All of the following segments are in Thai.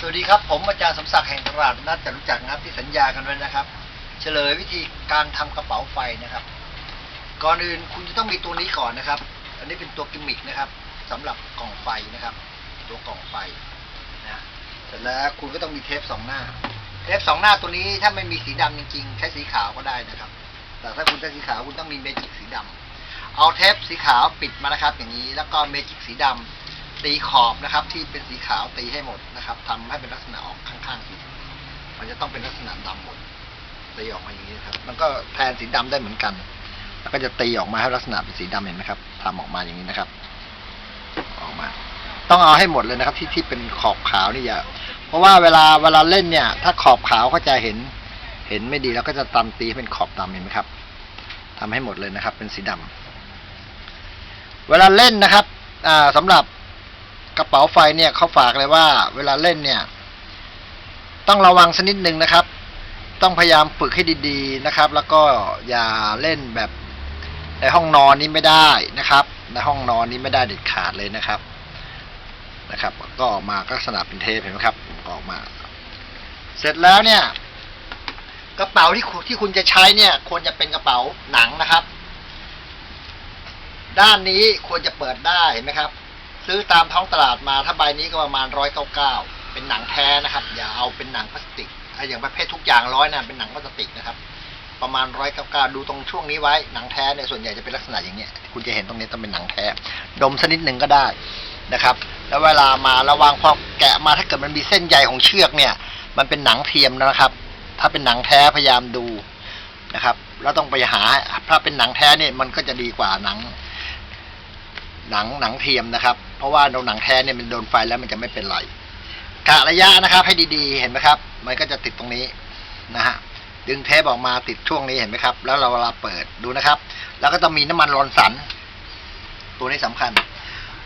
สวัสดีครับ ผมอาจารย์สมศักดิ์แห่งตลาดนัดจะรู้จักนะครับที่สัญญากันไว้นะครับ เฉลยวิธีการทำกระเป๋าไฟนะครับ ก่อนอื่นคุณจะต้องมีตัวนี้ก่อนนะครับ อันนี้เป็นตัวกิมมิกนะครับสำหรับกล่องไฟนะครับ ตัวกล่องไฟนะเสร็จแล้วคุณก็ต้องมีเทปสองหน้า เทปสองหน้าตัวนี้ถ้าไม่มีสีดำจริงๆ ใช้สีขาวก็ได้นะครับ แต่ถ้าคุณใช้สีขาวคุณต้องมีเมจิกสีดำเอาเทปสีขาวปิดมานะครับ อย่างนี้แล้วก็เมจิกสีดำ ตีขอบนะครับ ที่เป็นสีขาวตีให้หมดนะครับทำให้เป็นลักษณะออกข้างๆสีมันจะต้องเป็นลักษณะดำหมดตีออกมาอย่างนี้ครับ มันก็แทนสีดำได้เหมือนกัน แล้วก็จะตีออกมาให้ลักษณะเป็นสีดำเห็นไหมครับทำออกมาอย่างนี้นะครับ ออกมา ต้องเอาให้หมดเลยนะครับ ที่ที่เป็นขอบขาวนี่อย่าเพราะว่าเวลาเวลาเล่นเนี่ย ถ้าขอบขาวก็จะเห็น เห็นไม่ดีแล้วก็จะตำตีให้เป็นขอบดำเห็นไหมครับทำให้หมดเลยนะครับ เป็นสีดำเวลาเล่นนะครับ อ่าสำหรับ กระเป๋าไฟเนี่ยเขาฝากเลยว่า เวลาเล่นเนี่ย ต้องระวังสักนิดหนึ่งนะครับ ต้องพยายามฝึกให้ดีๆนะครับ แล้วก็อย่าเล่นแบบในห้องนอนนี้ไม่ได้นะครับ ในห้องนอนนี้ไม่ได้เด็ดขาดเลยนะครับนะครับ ก็ออกมาก็ลักษณะเป็นเทปเห็นไหมครับ ออกมา เสร็จแล้วเนี่ย กระเป๋าที่ที่คุณจะใช้เนี่ย ควรจะเป็นกระเป๋าหนังนะครับ ด้านนี้ควรจะเปิดได้เห็นไหมครับ ซื้อตามท้องตลาดมาถ้าใบนี้ก็ประมาณร้อยเก้าเก้าเป็นหนังแท้นะครับ อย่าเอาเป็นหนังพลาสติกไอ้อย่างประเภททุกอย่างร้อยนะเป็นหนังพลาสติกนะครับ ประมาณร้อยเก้าเก้าดูตรงช่วงนี้ไว้หนังแท้เนี่ยส่วนใหญ่จะเป็นลักษณะอย่างเงี้ยคุณจะเห็นตรงนี้ต้องเป็นหนังแท้ ดมสักนิดหนึ่งก็ได้นะครับ แล้วเวลามาระวังพอแกะมาถ้าเกิดมันมีเส้นใยของเชือกเนี่ย มันเป็นหนังเทียมนะครับ ถ้าเป็นหนังแท้พยายามดูนะครับ แล้วต้องไปหาถ้าเป็นหนังแท้เนี่ยมันก็จะดีกว่าหนัง หนังหนังเทียมนะครับ เพราะว่าโดนหนังแท้เนี่ยมันโดนไฟแล้วมันจะไม่เป็นไรกะระยะนะครับ ให้ดีๆ เห็นไหมครับ มันก็จะติดตรงนี้นะฮะดึงเทปออกมาติดช่วงนี้เห็นไหมครับ แล้วเราเวลาเปิดดูนะครับ แล้วก็ต้องมีน้ำมันรอนสัน ตัวนี้สำคัญ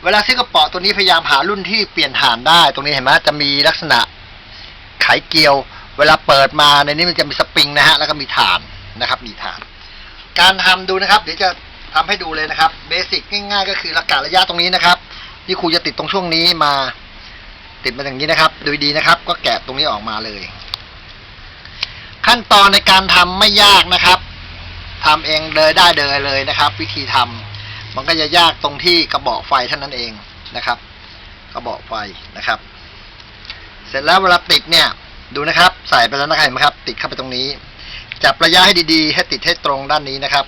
เวลาซื้อกระป๋าตัวนี้พยายามหารุ่นที่เปลี่ยนฐานได้ ตรงนี้เห็นไหมจะมีลักษณะไขเกลียว เวลาเปิดมาในนี้มันจะมีสปริงนะฮะแล้วก็มีฐานนะครับ มีฐาน การทำดูนะครับ เดี๋ยวจะ ทำให้ดูเลยนะครับเบสิกง่ายๆ ก็คือระกะระยะตรงนี้นะครับที่ครูจะติดตรงช่วงนี้มา ติดมาอย่างนี้นะครับดูดีนะครับ ก็แกะตรงนี้ออกมาเลย ขั้นตอนในการทำไม่ยากนะครับทำเองเลยได้เลยเลยนะครับ วิธีทำมันก็จะยากตรงที่กระบอกไฟเท่านั้นเองนะครับ กระบอกไฟนะครับ เสร็จแล้วเวลาติดเนี่ยดูนะครับ ใส่ไปแล้วนะครับเห็นไหมครับ ติดเข้าไปตรงนี้ จับระยะให้ดีๆ ให้ติดให้ตรงด้านนี้นะครับ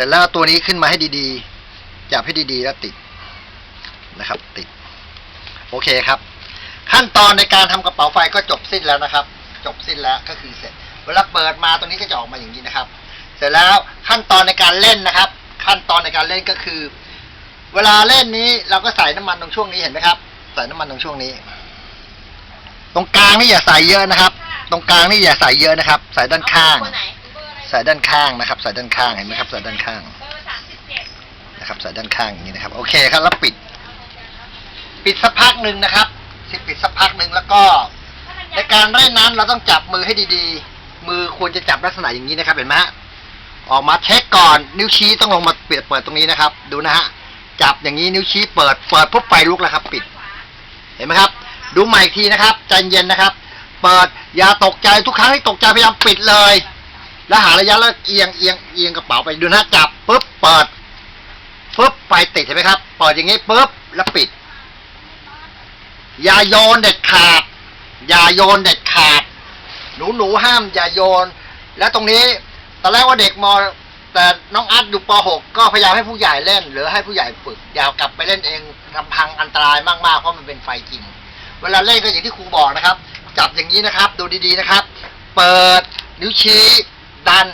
ร็จแล้วตัวนี้ขึ้นมาให้ดีๆจับให้ดีๆแล้วติดนะครับ ติด โอเคครับ ขั้นตอนในการทำกระเป๋าไฟก็จบสิ้นแล้วนะครับ จบสิ้นแล้วก็คือเสร็จ เวลาเปิดมาตัวนี้ก็จะออกมาอย่างนี้นะครับ เสร็จแล้วขั้นตอนในการเล่นนะครับ ขั้นตอนในการเล่นก็คือ เวลาเล่นนี้เราก็ใส่น้ำมันตรงช่วงนี้เห็นไหมครับ ใส่น้ำมันตรงช่วงนี้ ตรงกลางนี่อย่าใส่เยอะนะครับ ตรงกลางนี่อย่าใส่เยอะนะครับ ใส่ด้านข้าง เบอร์ไหนเบอร์อะไรใส่ด้านข้างนะครับใส่ด้านข้างเห็นไหมครับใส่ด้านข้างนะครับใส่ด้านข้างอย่างนี้นะครับ โอเคครับแล้วปิด ปิดสักพักหนึ่งนะครับปิดสักพักหนึ่งแล้วก็ ในการเล่นนั้นเราต้องจับมือให้ดีๆ มือควรจะจับลักษณะอย่างนี้นะครับ เห็นไหมฮะออกมาเช็คก่อนนิ้วชี้ต้องลงมาเปิดเปิดตรงนี้นะครับ ดูนะฮะจับอย่างนี้นิ้วชี้เปิดเปิดปุ๊บไฟลุกแล้วครับ ปิด เห็นไหมครับ ดูใหม่อีกทีนะครับใจเย็นนะครับ เปิดอย่าตกใจทุกครั้งที่ตกใจพยายามปิดเลย แล้วหาระยะแล้วเอียงเอียงเอียงกระเป๋าไปดูนะจับปุ๊บเปิดปุ๊บไฟติดเห็นไหมครับเปิดอย่างนี้ปุ๊บแล้วปิด อย่าโยนเด็ดขาด อย่าโยนเด็ดขาด หนูหนูห้าม อย่าโยน แล้วตรงนี้ตอนแรกว่าเด็กมแต่น้องอาร์ตอยู่ป .6 ก็พยายามให้ผู้ใหญ่เล่น หรือให้ผู้ใหญ่ฝึกอย่ากลับไปเล่นเองลำพังอันตรายมากๆเพราะมันเป็นไฟจริง เวลาเล่นก็อย่างที่ครูบอกนะครับ จับอย่างนี้นะครับ ดูดีๆนะครับ เปิดนิ้วชี้ัน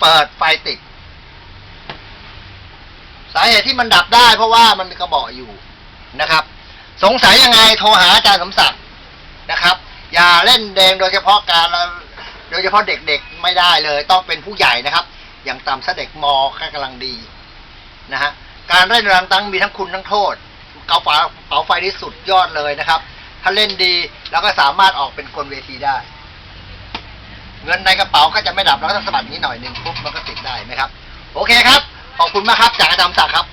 เปิดไฟติด สาเหตุที่มันดับได้ เพราะว่ามันกระบอกอยู่นะครับ สงสัยยังไงโทรหาอาจารย์สมศักดิ์นะครับ อย่าเล่นแดงโดยเฉพาะการโดยเฉพาะเด็กๆไม่ได้เลย ต้องเป็นผู้ใหญ่นะครับ อย่างต่ำซะเด็กมแค่กำลังดีนะฮะการเล่นรังตังมีทั้งคุณทั้งโทษเกาฝาเป๋าไฟที่สุดยอดเลยนะครับ ถ้าเล่นดีแล้วก็สามารถออกเป็นกลเวทีได้ เงินในกระเป๋าก็จะไม่ดับแล้วก็ต้องสะบัดนี้หน่อยหนึ่งปุ๊บมันก็ติดได้นะครับ โอเคครับ ขอบคุณมากครับจากอาจารย์สมศักดิ์ครับ